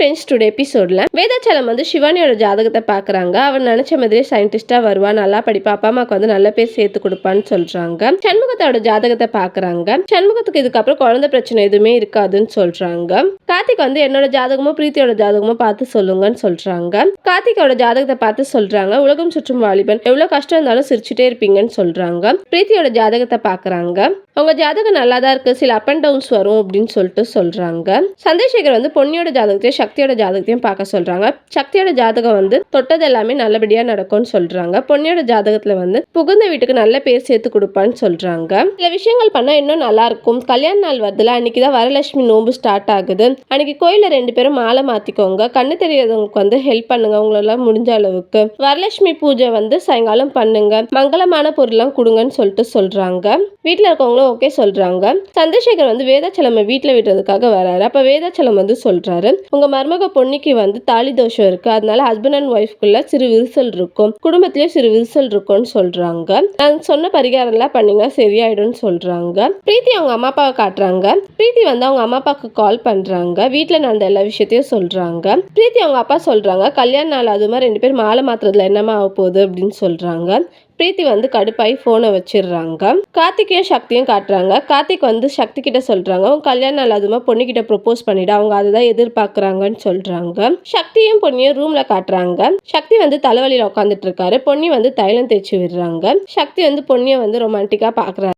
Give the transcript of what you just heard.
Friends today எபிசோடில் வேதாச்சலம் வந்து சிவானியோட ஜாதகத்தை பார்க்கறாங்க. அவன் நினச்ச மாதிரியே சயின்டிஸ்ட்டாக வருவா நல்லா படிப்பா. அப்பா அம்மாக்கு வந்து நல்ல பேர் சேர்த்து கொடுப்பான்னு சொல்கிறாங்க சண்முகத்தோட ஜாதகத்தை பார்க்கறாங்க. சண்முகத்துக்கு இதுக்கப்புறம் குழந்தை பிரச்சனை எதுவுமே இருக்காதுன்னு சொல்கிறாங்க கார்த்திக் வந்து என்னோட ஜாதகமோ பிரீத்தியோட ஜாதகமோ பார்த்து சொல்லுங்கன்னு சொல்கிறாங்க கார்த்திகோட ஜாதகத்தை பார்த்து சொல்கிறாங்க உலகம் சுற்றும் வாலிபன். எவ்வளோ கஷ்டம் இருந்தாலும் சிரிச்சுட்டே இருப்பீங்கன்னு சொல்கிறாங்க பிரீத்தியோட ஜாதகத்தை பார்க்குறாங்க. அவங்க ஜாதகம் நல்லா தான் இருக்கு. சில அப் அண்ட் டவுன்ஸ் வரும் அப்படின்னு சொல்லிட்டு சொல்றாங்க. சந்திரசேகர் வந்து பொன்னியோட ஜாதகத்தை சக்தியோட ஜாதகத்தையும் பார்க்க சொல்றாங்க. சக்தியோட ஜாதகம் வந்து தொட்டது எல்லாமே நல்லபடியா நடக்கும்னு சொல்றாங்க. பொண்ணியோட ஜாதகத்துல வந்து புகுந்த வீட்டுக்கு நல்ல பேர் சேர்த்து கொடுப்பான்னு சொல்றாங்க. சில விஷயங்கள் பண்ணா இன்னும் நல்லா இருக்கும். கல்யாண நாள் வருதுல அன்னைக்கு தான் வரலட்சுமி நோம்பு ஸ்டார்ட் ஆகுது. அன்னைக்கு கோயில ரெண்டு பேரும் மாலை மாத்திக்கோங்க. கண்ணு தெரியாதவங்களுக்கு வந்து ஹெல்ப் பண்ணுங்க. உங்களால முடிஞ்ச அளவுக்கு. வரலட்சுமி பூஜை வந்து சாயங்காலம் பண்ணுங்க. மங்களமான பொருள்லாம் கொடுங்கன்னு சொல்லிட்டு சொல்றாங்க. வீட்ல இருக்கவங்களும் ஓகே சொல்றாங்க. சந்திரசேகர் வந்து வேதாச்சலமை வீட்ல விடுறதுக்காக வராரு. அப்ப வேதாச்சலம் வந்து சொல்றாரு. உங்க மருமக பொன்னிக்கு வந்து தாலி தோஷம் இருக்கு. அதனால ஹஸ்பண்ட் அண்ட் ஒய்ஃப்குள்ள சிறு விரிசல் இருக்கும். குடும்பத்திலேயே சிறு விரிசல் இருக்கும்னு சொல்றாங்க. நான் சொன்ன பரிகாரம் எல்லாம் பண்ணீங்கன்னா சரியாயிடும்னு சொல்றாங்க. பிரீத்தி அவங்க அம்மா அப்பாவை காட்டுறாங்க. பிரீத்தி வந்து அவங்க அம்மா அப்பாவுக்கு கால் பண்றாங்க. வீட்டில் நடந்த எல்லா விஷயத்தையும் சொல்றாங்க. பிரீத்தி அவங்க அப்பா சொல்றாங்க கல்யாண நாள் அது மாதிரி ரெண்டு பேரும் மாலை மாத்துறதுல என்னமா ஆக போகுது அப்படின்னு சொல்றாங்க. பிரீத்தி வந்து கடுப்பாய் ஃபோனை வச்சிடுறாங்க. கார்த்திகையும் சக்தியும் காட்டுறாங்க. கார்த்திக் வந்து சக்தி கிட்ட சொல்றாங்க. உன் கல்யாணம் நாள் பொண்ணு கிட்ட ப்ரொப்போஸ் பண்ணிடு. அவங்க அதுதான் எதிர்பார்க்கறாங்கன்னு சொல்றாங்க. சக்தியும் பொண்ணியும் ரூம்ல காட்டுறாங்க. சக்தி வந்து தலைவலியில உட்காந்துட்டு இருக்காரு. பொன்னி வந்து தைலம் தேய்ச்சி விடுறாங்க. சக்தி வந்து பொன்னியை வந்து ரொமான்டிக்கா பாக்குறாரு.